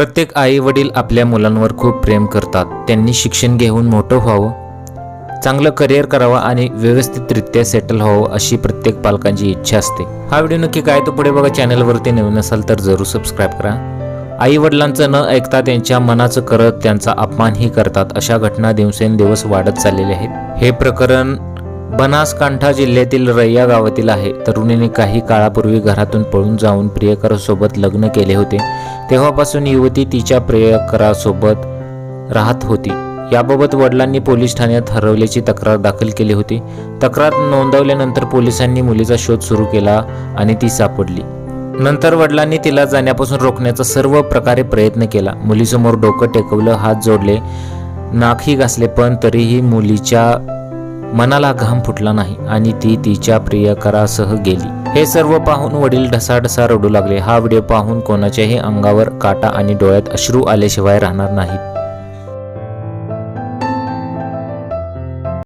प्रत्येक आई वडील आपल्या मुलांवर खूप प्रेम करतात. त्यांनी शिक्षण घेऊन मोठं व्हावं चांगलं करिअर करावं आणि व्यवस्थितरित्या सेटल व्हावं अशी प्रत्येक पालकांची इच्छा असते. हा व्हिडिओ नक्की काय तो पुढे बघा. चॅनलवरती नवीन असाल तर जरूर सबस्क्राईब करा. आई वडिलांचं न ऐकता त्यांच्या मनाचं करत त्यांचा अपमानही करतात. अशा घटना दिवसेंदिवस वाढत चाललेल्या आहेत. हे प्रकरण बनासकांठा जिल्ह्यातील रय्या गावातील आहे. तरुणीने काही काळापूर्वी घरातून पळून जाऊन प्रियकरासोबत लग्न केले होते. तेव्हापासून युवती तिच्या प्रियकरासोबत राहत होती. याबाबत वडिलांनी पोलीस ठाण्यात हरवल्याची तक्रार दाखल केली होती. तक्रार नोंदवल्यानंतर पोलिसांनी मुलीचा शोध सुरू केला आणि ती सापडली. नंतर वडिलांनी तिला जाण्यापासून रोखण्याचा सर्व प्रकारे प्रयत्न केला. मुलीसमोर डोकं टेकवलं हात जोडले नाकही घासले पण तरीही मुलीच्या मनाला घाम फुटला नाही आणि ती तिच्या प्रियकरासह गेली. हे सर्व पाहून वडील ढसाढसा रडू लागले. हा व्हिडिओ पाहून कोणाच्याही अंगावर काटा आणि डोळ्यात अश्रू आल्याशिवाय राहणार नाहीत